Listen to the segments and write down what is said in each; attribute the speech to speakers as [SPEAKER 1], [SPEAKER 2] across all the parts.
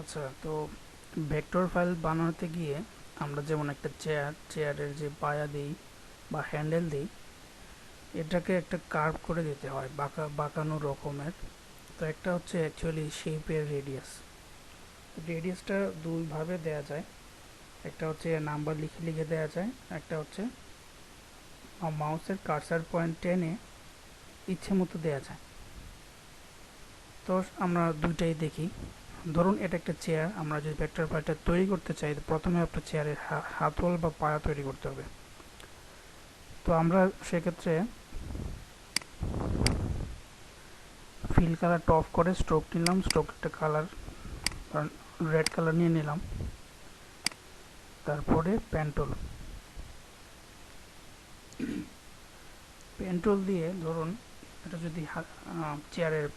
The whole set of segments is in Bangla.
[SPEAKER 1] আচ্ছা তো ভেক্টর ফাইল বানাতে গিয়ে আমরা যেমন একটা চেয়ার, চেয়ারের যে পায়া দিই বা হ্যান্ডেল দিই, এটাকে একটা কার্ভ করে দিতে হয়, বাঁকা, বাঁকানো রকমের। তো একটা হচ্ছে অ্যাকচুয়ালি শেপের রেডিয়াস রেডিয়াসটা দুইভাবে দেয়া যায়, একটা হচ্ছে নাম্বার লিখে লিখে দেওয়া যায়, একটা হচ্ছে মাউসের কার্সার পয়েন্ট টেনে ইচ্ছে মতো দেওয়া যায়। তো আমরা দুইটাই দেখি। ধরুন এটা একটা চেয়ার আমরা যদি ভেক্টর ফাইলটা তৈরি করতে চাই প্রথমে আপনার চেয়ারের হাতল বা পায়া তৈরি করতে হবে। তো আমরা সেক্ষেত্রে ফিল কালারটা অফ করে স্ট্রোক নিলাম স্ট্রোক একটা কালার রেড কালার নিয়ে নিলাম। তারপরে প্যান্টল প্যান্টল দিয়ে ধরুন এটা যদি চেয়ারের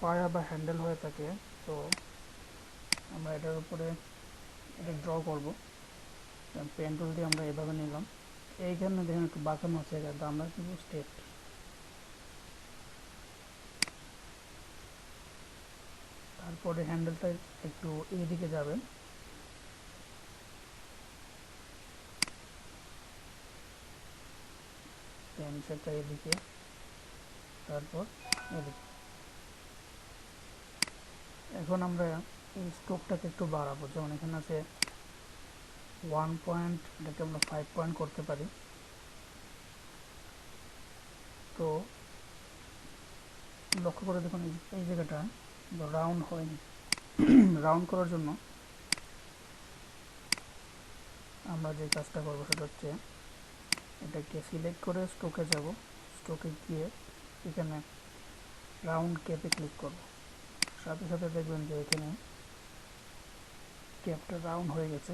[SPEAKER 1] পায়া বা হ্যান্ডেল হয়ে থাকে, তো আমরা এটার উপরে এটা ড্র করব। পেন্টুল দিয়ে আমরা এভাবে নিলাম। এইখানে দেখেন একটু বাঁকানো আছে, এটা আমরা কিন্তু স্টেট তারপরে হ্যান্ডেলটা একটু এইদিকে যাবে। পেন্সিলটা এদিকে তারপর এদিকে। এখন আমরা স্ট্রোকটাকে একটু বাড়াবো। যেমন এখানে আছে ওয়ান পয়েন্ট এটাকে আমরা ফাইভ পয়েন্ট করতে পারি। তো লক্ষ্য করে দেখুন, এই জায়গাটা রাউন্ড হয়নি। রাউন্ড করার জন্য আমরা যে কাজটা করব সেটা হচ্ছে এটাকে সিলেক্ট করে স্টোকে যাব। স্টোকে গিয়ে এখানে রাউন্ড ক্যাপে ক্লিক করব। সাথে সাথে দেখবেন যে এখানে ক্যাপটা রাউন্ড হয়ে গেছে।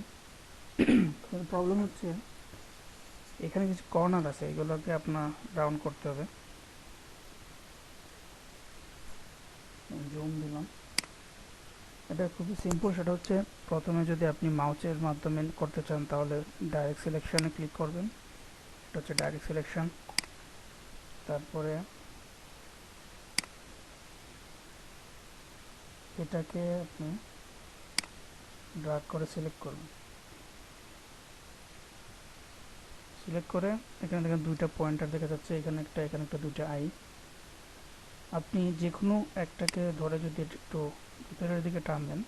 [SPEAKER 1] প্রবলেম হচ্ছে, এখানে কিছু কর্নার আছে, এগুলোকে আপনার রাউন্ড করতে হবে। জুম দিলাম। এটা খুবই সিম্পল সেটা হচ্ছে প্রথমে যদি আপনি মাউচের মাধ্যমে করতে চান, তাহলে ডাইরেক্ট সিলেকশানে ক্লিক করবেন। এটা হচ্ছে ডাইরেক্ট সিলেকশন তারপরে এটাকে আপনি ড্রাগ করে সিলেক্ট করবেন সিলেক্ট করে এখানে দেখেন দুইটা পয়েন্টার দেখা যাচ্ছে, এখানে একটা এখানে একটা, দুইটা আই আপনি যে কোনো একটাকে ধরে যদি একটু ভিতরের দিকে টান দেন,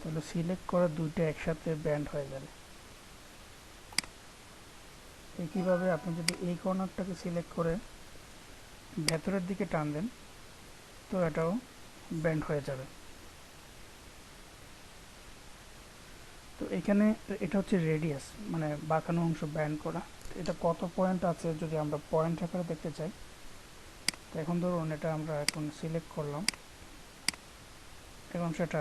[SPEAKER 1] তাহলে সিলেক্ট করা দুইটা একসাথে ব্যান্ড হয়ে যাবে। একইভাবে আপনি যদি এই কর্নারটাকে সিলেক্ট করে ভেতরের দিকে টান দেন তো এটাও ব্যান্ড হয়ে যাবে। তো এখানে এটা হচ্ছে রেডিয়াস মানে বাঁকানো অংশ ব্যান্ড করা। এটা কত পয়েন্ট আছে যদি আমরা পয়েন্ট আকারে দেখতে চাই? তো এখন ধরুন এটা আমরা এখন সিলেক্ট করলাম। এখন সেটা